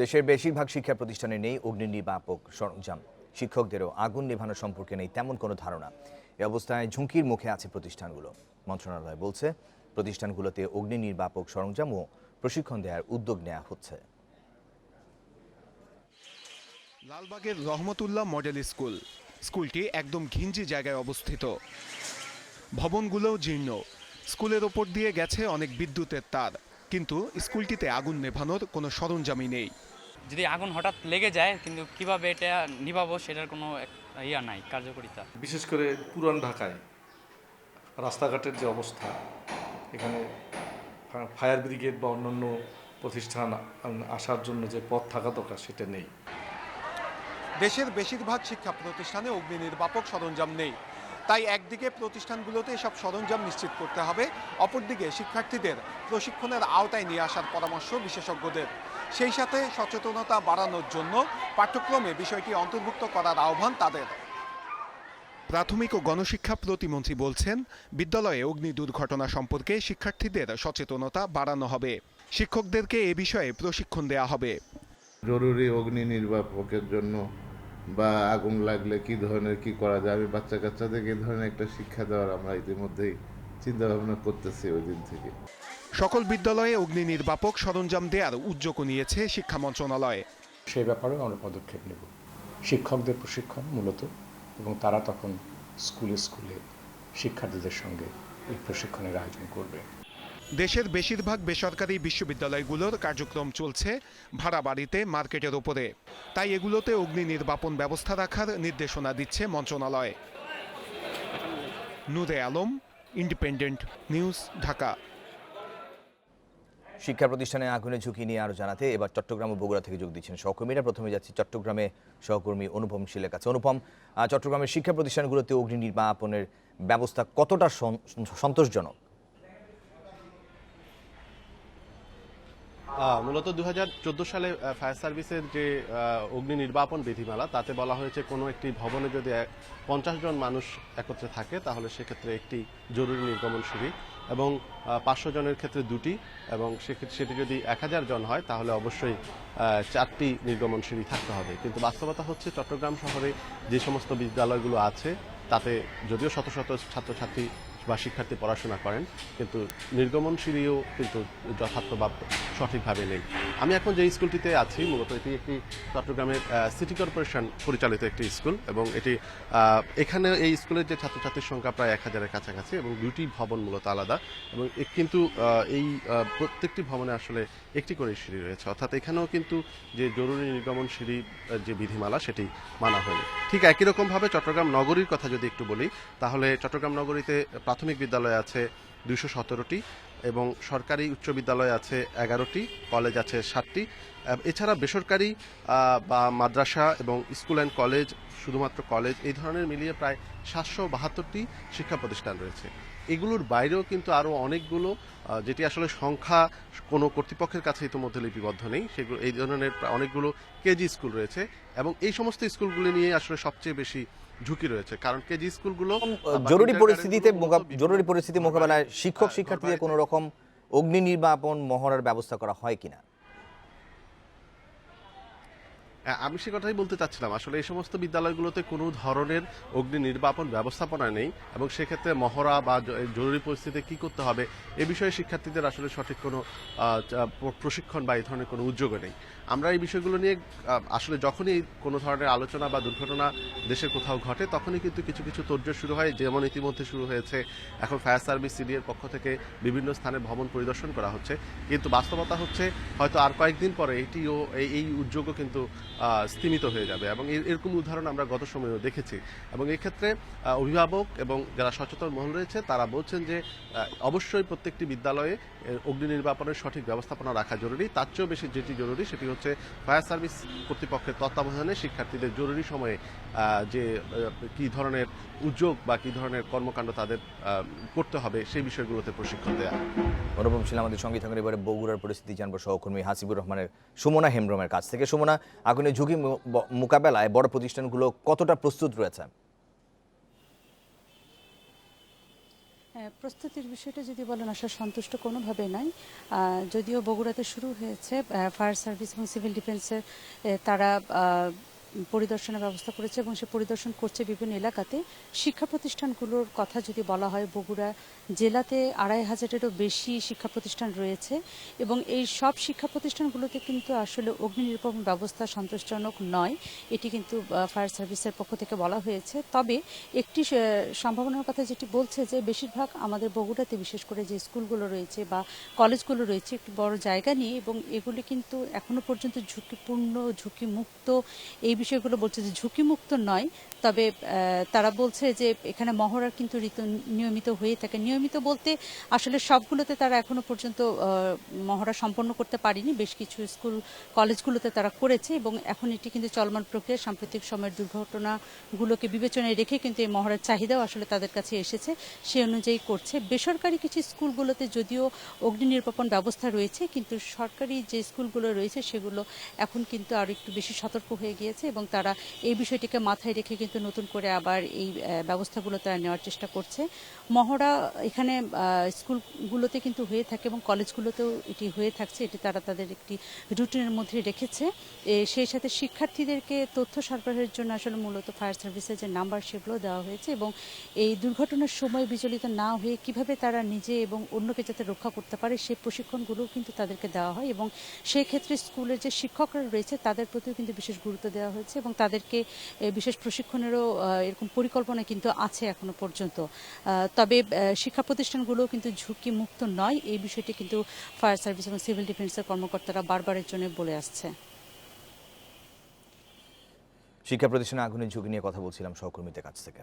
দেশের বেশিরভাগ শিক্ষা প্রতিষ্ঠানে নেই অগ্নি নির্বাপক সরঞ্জাম। শিক্ষকদেরও আগুন নেভানো সম্পর্কে নেই তেমন কোনো ধারণা। এ অবস্থায় ঝুঁকির মুখে আছে প্রতিষ্ঠানগুলো। মন্ত্রণালয় বলছে, প্রতিষ্ঠানগুলোতে অগ্নি নির্বাপক সরঞ্জাম ও প্রশিক্ষণ দেওয়ার উদ্যোগ নেওয়া হচ্ছে। লালবাগের রহমতুল্লাহ মডেল স্কুল। স্কুলটি একদম ঘিঞ্জি জায়গায় অবস্থিত। ভবনগুলোও জীর্ণ। স্কুলের ওপর দিয়ে গেছে অনেক বিদ্যুতের তার। কিন্তু স্কুলটিতে আগুন নেভানোর কোনো সরঞ্জামই নেই। যদি আগুন হঠাৎ লেগে যায় কিন্তু কীভাবে এটা নিভাবো সেটার কোনো ইয়া নাই কার্যকরিতা। বিশেষ করে পুরান ঢাকায় রাস্তাঘাটের যে অবস্থা এখানে ফায়ার ব্রিগেড বা অন্যান্য প্রতিষ্ঠান আসার জন্য যে পথ থাকা দরকার সেটা নেই। দেশের বেশিরভাগ শিক্ষা প্রতিষ্ঠানে অগ্নি নির্বাপক সরঞ্জাম নেই। তাই একদিকে প্রতিষ্ঠানগুলোতে এসব সরঞ্জাম নিশ্চিত করতে হবে অপরদিকে শিক্ষার্থীদের প্রশিক্ষণের আওতায় নিয়ে আসার পরামর্শ বিশেষজ্ঞদের। সেই সাথে সচেতনতা বাড়ানোর জন্য পাঠ্যক্রমে বিষয়টি অন্তর্ভুক্ত করার আহ্বান তাদের। প্রাথমিক ও গণশিক্ষা প্রতিমন্ত্রী বলছেন বিদ্যালয়ে অগ্নি দুর্ঘটনা সম্পর্কে শিক্ষার্থীদের সচেতনতা বাড়ানো হবে। শিক্ষকদেরকে এ বিষয়ে প্রশিক্ষণ দেওয়া হবে। জরুরি অগ্নি নির্বাপকের জন্য বা আগুন লাগলে কি ধরনের কি করা যায়? আমি বাচ্চা কাচ্চাদেরকে এই ধরনের একটা শিক্ষা দেওয়ার আমরা ইতিমধ্যেই চিন্তা ভাবনা করতেছি ওই দিন থেকে। সকল বিদ্যালয়ে অগ্নি নির্বাপক সরঞ্জাম দেওয়ার উদ্যোগও নিয়েছে শিক্ষা মন্ত্রণালয়। সে ব্যাপারেও আমরা পদক্ষেপ নেব। শিক্ষকদের প্রশিক্ষণ মূলত এবং তারা তখন স্কুলে স্কুলে শিক্ষার্থীদের সঙ্গে এই প্রশিক্ষণের আয়োজন করবে। দেশের বেশিরভাগ বেসরকারি বিশ্ববিদ্যালয়গুলোর কার্যক্রম চলছে ভাড়া বাড়িতে মার্কেটের ওপরে তাই এগুলোতে অগ্নি নির্বাপন ব্যবস্থা রাখার নির্দেশনা দিচ্ছে মন্ত্রণালয়। Nure Alam, Independent News, Dhaka. শিক্ষা প্রতিষ্ঠানে আগুনের ঝুঁকি নিয়ে আরও জানাতে এবার চট্টগ্রাম ও বগুড়া থেকে যোগ দিচ্ছেন সহকর্মীরা। প্রথমে যাচ্ছি চট্টগ্রামে সহকর্মী অনুপম শীলের কাছে। অনুপম চট্টগ্রামের শিক্ষা প্রতিষ্ঠানগুলোতে অগ্নি নির্বাপনের ব্যবস্থা কতটা সন্তোষজনক? মূলত দু হাজার চোদ্দ সালে ফায়ার সার্ভিসের যে অগ্নি নির্বাপন বিধিমালা, তাতে বলা হয়েছে কোনো একটি ভবনে যদি পঞ্চাশ জন মানুষ একত্রে থাকে, তাহলে সেক্ষেত্রে একটি জরুরি নির্গমন সিঁড়ি এবং পাঁচশো জনের ক্ষেত্রে দুটি এবং সেক্ষেত্রে সেটি যদি এক হাজার জন হয়, তাহলে অবশ্যই চারটি নির্গমন সিঁড়ি থাকতে হবে। কিন্তু বাস্তবতা হচ্ছে চট্টগ্রাম শহরে যে সমস্ত বিদ্যালয়গুলো আছে, তাতে যদিও শত শত ছাত্রছাত্রী বা শিক্ষার্থী পড়াশোনা করেন, কিন্তু নির্গমন সিঁড়িও কিন্তু যথার্থ বা সঠিকভাবে নেই। আমি এখন যে স্কুলটিতে আছি, মূলত এটি একটি চট্টগ্রামের সিটি কর্পোরেশন পরিচালিত একটি স্কুল এবং এটি এখানে এই স্কুলের যে ছাত্রছাত্রীর সংখ্যা প্রায় এক হাজারের কাছাকাছি এবং দুটি ভবন মূলত আলাদা এবং কিন্তু এই প্রত্যেকটি ভবনে আসলে একটি করে সিঁড়ি রয়েছে। অর্থাৎ এখানেও কিন্তু যে জরুরি নির্গমন সিঁড়ি যে বিধিমালা সেটি মানা হয়নি। ঠিক একই রকমভাবে চট্টগ্রাম নগরীর কথা যদি একটু বলি, তাহলে চট্টগ্রাম নগরীতে প্রাথমিক বিদ্যালয় আছে দুইশো সতেরোটি এবং সরকারি উচ্চ বিদ্যালয় আছে এগারোটি কলেজ আছে আহ, এছাড়া বেসরকারি বা মাদ্রাসা এবং স্কুল অ্যান্ড কলেজ শুধুমাত্র কলেজ এই ধরনের মিলিয়ে প্রায় সাতশো বাহাত্তরটি শিক্ষা প্রতিষ্ঠান রয়েছে। এগুলোর বাইরেও কিন্তু আরও অনেকগুলো যেটি আসলে সংখ্যা কোনো কর্তৃপক্ষের কাছে ইতিমধ্যে লিপিবদ্ধ নেই সেগুলো এই ধরনের অনেকগুলো কেজি স্কুল রয়েছে এবং এই সমস্ত স্কুলগুলি নিয়ে আসলে সবচেয়ে বেশি ঝুঁকি রয়েছে। কারণ কেজি স্কুলগুলো জরুরি পরিস্থিতিতে জরুরি পরিস্থিতি মোকাবেলায় শিক্ষক শিক্ষার্থীদের ঘরবাড়ি- কোনো রকম অগ্নি নির্বাপন মহড়ার ব্যবস্থা করা হয় কিনা? হ্যাঁ, আমি সে কথাই বলতে চাচ্ছিলাম। আসলে এই সমস্ত বিদ্যালয়গুলোতে কোনো ধরনের অগ্নি নির্বাপন ব্যবস্থাপনা নেই এবং সেক্ষেত্রে মহড়া বা জরুরি পরিস্থিতিতে কি করতে হবে এ বিষয়ে শিক্ষার্থীদের আসলে সঠিক কোনো প্রশিক্ষণ বা এই ধরনের কোনো উদ্যোগও নেই। আমরা এই বিষয়গুলো নিয়ে আসলে যখনই কোনো ধরনের আলোচনা বা দুর্ঘটনা দেশের কোথাও ঘটে, তখনই কিন্তু কিছু কিছু তোড়জোড় শুরু হয়। যেমন ইতিমধ্যে শুরু হয়েছে, এখন ফায়ার সার্ভিস সিডি এর পক্ষ থেকে বিভিন্ন স্থানে ভবন পরিদর্শন করা হচ্ছে। কিন্তু বাস্তবতা হচ্ছে, হয়তো আর কয়েকদিন পরে এটিও এই উদ্যোগও কিন্তু স্তিমিত হয়ে যাবে। এবং এর- এরকম উদাহরণ আমরা গত সময়েও দেখেছি। এবং এক্ষেত্রে অভিভাবক এবং যারা সচেতন মহল রয়েছে, তারা বলছেন যে অবশ্যই প্রত্যেকটি বিদ্যালয়ে অগ্নি নির্বাপনের সঠিক ব্যবস্থাপনা রাখা জরুরি। তার চেয়েও বেশি যেটি জরুরি, সেটি হচ্ছে ফায়ার সার্ভিস কর্তৃপক্ষের তত্ত্বাবধানে শিক্ষার্থীদের জরুরি সময়ে যে কি ধরনের উদ্যোগ বা কি ধরনের কর্মকাণ্ড তাদের করতে হবে, সেই বিষয়গুলোতে প্রশিক্ষণ দেওয়া অনুপম ছিল আমাদের সঙ্গে থাকেন। এবারে বগুড়ার পরিস্থিতি জানব সহকর্মী হাসিবুর রহমানের সুমনা হেমব্রমের কাছ থেকে। সুমনা আগুনের ঝুঁকি মোকাবেলায় বড় প্রতিষ্ঠানগুলো কতটা প্রস্তুত রয়েছে? হ্যাঁ, প্রস্তুতির বিষয়টা যদি বলেন আসলে সন্তুষ্ট কোনোভাবে নাই। যদিও বগুড়াতে শুরু হয়েছে ফায়ার সার্ভিস এবং সিভিল ডিফেন্সের তারা পরিদর্শনের ব্যবস্থা করেছে এবং সে পরিদর্শন করছে বিভিন্ন এলাকাতে। শিক্ষা প্রতিষ্ঠানগুলোর কথা যদি বলা হয়, বগুড়া জেলাতে আড়াই হাজারেরও বেশি শিক্ষা প্রতিষ্ঠান রয়েছে এবং এই সব শিক্ষা প্রতিষ্ঠানগুলোতে কিন্তু আসলে অগ্নি নির্বাপন ব্যবস্থা সন্তোষজনক নয়। এটি কিন্তু ফায়ার সার্ভিসের পক্ষ থেকে বলা হয়েছে। তবে একটি সম্ভাবনার কথা যেটি বলছে যে, বেশিরভাগ আমাদের বগুড়াতে বিশেষ করে যে স্কুলগুলো রয়েছে বা কলেজগুলো রয়েছে, একটি বড় জায়গা নিয়ে এবং এগুলি কিন্তু এখনও পর্যন্ত ঝুঁকিপূর্ণ, ঝুঁকিমুক্ত। এই বিষয়গুলো বলছে যে ঝুঁকিমুক্ত নয়, তবে তারা বলছে যে এখানে মহড়া কিন্তু ঋতু নিয়মিত হয়ে থাকে। নিয়মিত বলতে আসলে সবগুলোতে তারা এখনও পর্যন্ত মহড়া সম্পন্ন করতে পারেনি। বেশ কিছু স্কুল, কলেজগুলোতে তারা করেছে এবং এখন এটি কিন্তু চলমান প্রক্রিয়া। সাম্প্রতিক সময়ের দুর্ঘটনাগুলোকে বিবেচনায় রেখে কিন্তু এই মহড়ার চাহিদাও আসলে তাদের কাছে এসেছে। সে অনুযায়ী করছে। বেসরকারি কিছু স্কুলগুলোতে যদিও অগ্নি নির্বাপন ব্যবস্থা রয়েছে, কিন্তু সরকারি যে স্কুলগুলো রয়েছে সেগুলো এখন কিন্তু আরও একটু বেশি সতর্ক হয়ে গিয়েছে এবং তারা এই বিষয়টিকে মাথায় রেখে কিন্তু নতুন করে আবার এই ব্যবস্থাগুলো তারা নেওয়ার চেষ্টা করছে। মহড়া এখানে স্কুলগুলোতে কিন্তু হয়ে থাকে এবং কলেজগুলোতেও এটি হয়ে থাকছে। এটি তারা তাদের একটি রুটিনের মধ্যে রেখেছে। সেই সাথে শিক্ষার্থীদেরকে তথ্য সরবরাহের জন্য আসলে মূলত ফায়ার সার্ভিসের যে নাম্বার সেগুলো দেওয়া হয়েছে এবং এই দুর্ঘটনার সময় বিচলিত না হয়ে কীভাবে তারা নিজে এবং অন্যকে যাতে রক্ষা করতে পারে সেই প্রশিক্ষণগুলো কিন্তু তাদেরকে দেওয়া হয় এবং সেই ক্ষেত্রে স্কুলের যে শিক্ষকরা রয়েছে তাদের প্রতিও কিন্তু বিশেষ গুরুত্ব দেওয়া হয়েছে। এবং তাদেরকে বিশেষ প্রশিক্ষণেরও এরকম পরিকল্পনা কিন্তু আছে এখনও পর্যন্ত। তবে শিক্ষা প্রতিষ্ঠানগুলো কিন্তু ঝুঁকি মুক্ত নয়। এই বিষয়টি কিন্তু ফায়ার সার্ভিস এবং সিভিল ডিফেন্সের কর্মকর্তারা বারবারের জন্য বলে আসছে। শিক্ষা প্রতিষ্ঠানে আগুনের ঝুঁকি নিয়ে কথা বলছিলাম সহকর্মীদের কাছ থেকে।